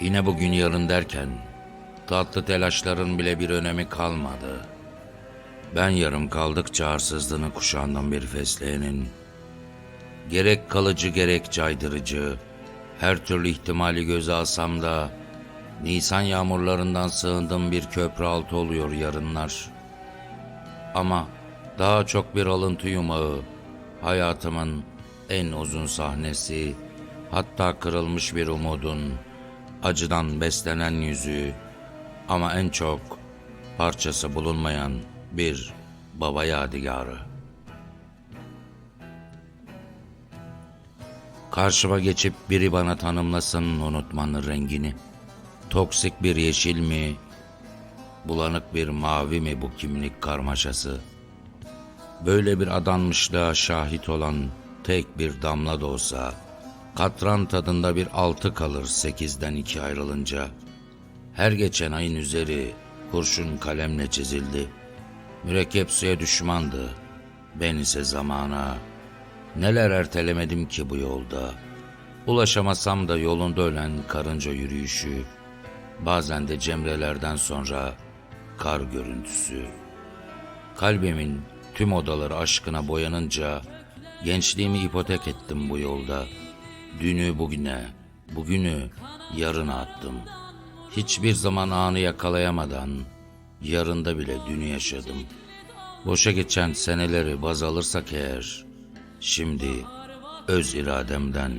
Yine bugün yarın derken tatlı telaşların bile bir önemi kalmadı. Ben yarım kaldıkça arsızlığını kuşandım bir fesleğenin. Gerek kalıcı gerek caydırıcı, her türlü ihtimali göze alsam da Nisan yağmurlarından sığındım bir köprü altı oluyor yarınlar. Ama daha çok bir alıntı yumağı, hayatımın en uzun sahnesi, hatta kırılmış bir umudun, acıdan beslenen yüzü ama en çok parçası bulunmayan bir baba yadigarı. Karşıma geçip biri bana tanımlasın unutmanın rengini. Toksik bir yeşil mi, bulanık bir mavi mi bu kimlik karmaşası? Böyle bir adanmışlığa şahit olan tek bir damla da olsa, katran tadında bir altı kalır sekizden iki ayrılınca. Her geçen ayın üzeri kurşun kalemle çizildi. Mürekkep suya düşmandı, ben ise zamana. Neler ertelemedim ki bu yolda. Ulaşamasam da yolunda ölen karınca yürüyüşü, bazen de cemrelerden sonra kar görüntüsü. Kalbimin tüm odaları aşkına boyanınca gençliğimi ipotek ettim bu yolda. Dünü bugüne, bugünü yarına attım. Hiçbir zaman anı yakalayamadan yarında bile dünü yaşadım. Boşa geçen seneleri baz alırsak eğer, şimdi öz irademden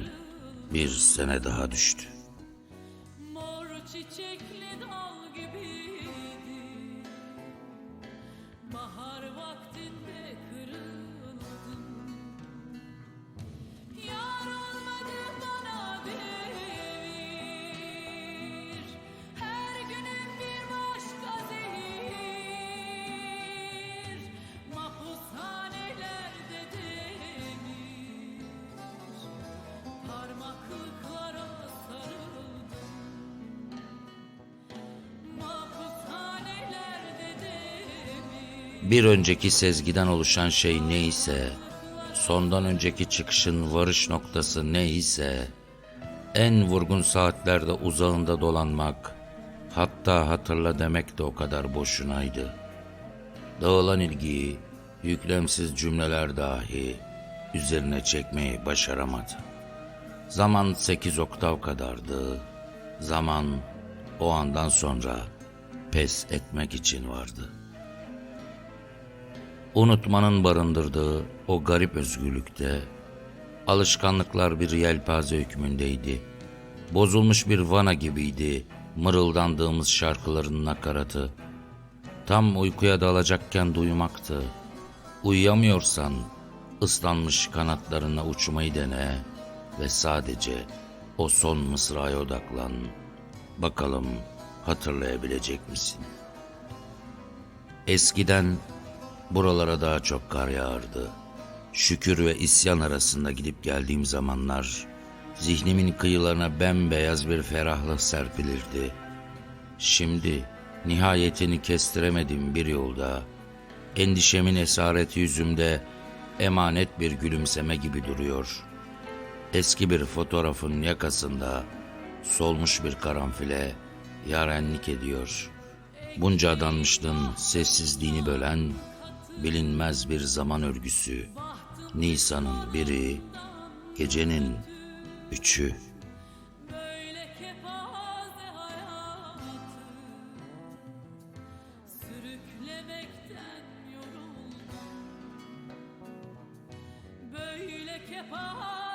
bir sene daha düştü. Bahar vaktinde kırıldım Bir önceki sezgiden oluşan şey neyse, sondan önceki çıkışın varış noktası neyse, en vurgun saatlerde uzağında dolanmak, hatta hatırla demek de o kadar boşunaydı. Dağılan ilgiyi, yüklemsiz cümleler dahi üzerine çekmeyi başaramadı. Zaman sekiz oktav kadardı. Zaman o andan sonra pes etmek için vardı. Unutmanın barındırdığı o garip özgürlükte alışkanlıklar bir yelpaze hükmündeydi. Bozulmuş bir vana gibiydi mırıldandığımız şarkıların nakaratı. Tam uykuya dalacakken duymaktı. Uyuyamıyorsan ıslanmış kanatlarına uçmayı dene ve sadece o son mısraya odaklan. Bakalım hatırlayabilecek misin? Eskiden buralara daha çok kar yağardı. Şükür ve isyan arasında gidip geldiğim zamanlar zihnimin kıyılarına bembeyaz bir ferahlık serpilirdi. Şimdi nihayetini kestiremediğim bir yolda endişemin esareti yüzümde emanet bir gülümseme gibi duruyor. Eski bir fotoğrafın yakasında solmuş bir karanfile yarenlik ediyor. Bunca adanmışlığın sessizliğini bölen bilinmez bir zaman örgüsü. Nisan'ın biri, gecenin üçü. Sürüklemekten yoruldum Böyle kepaze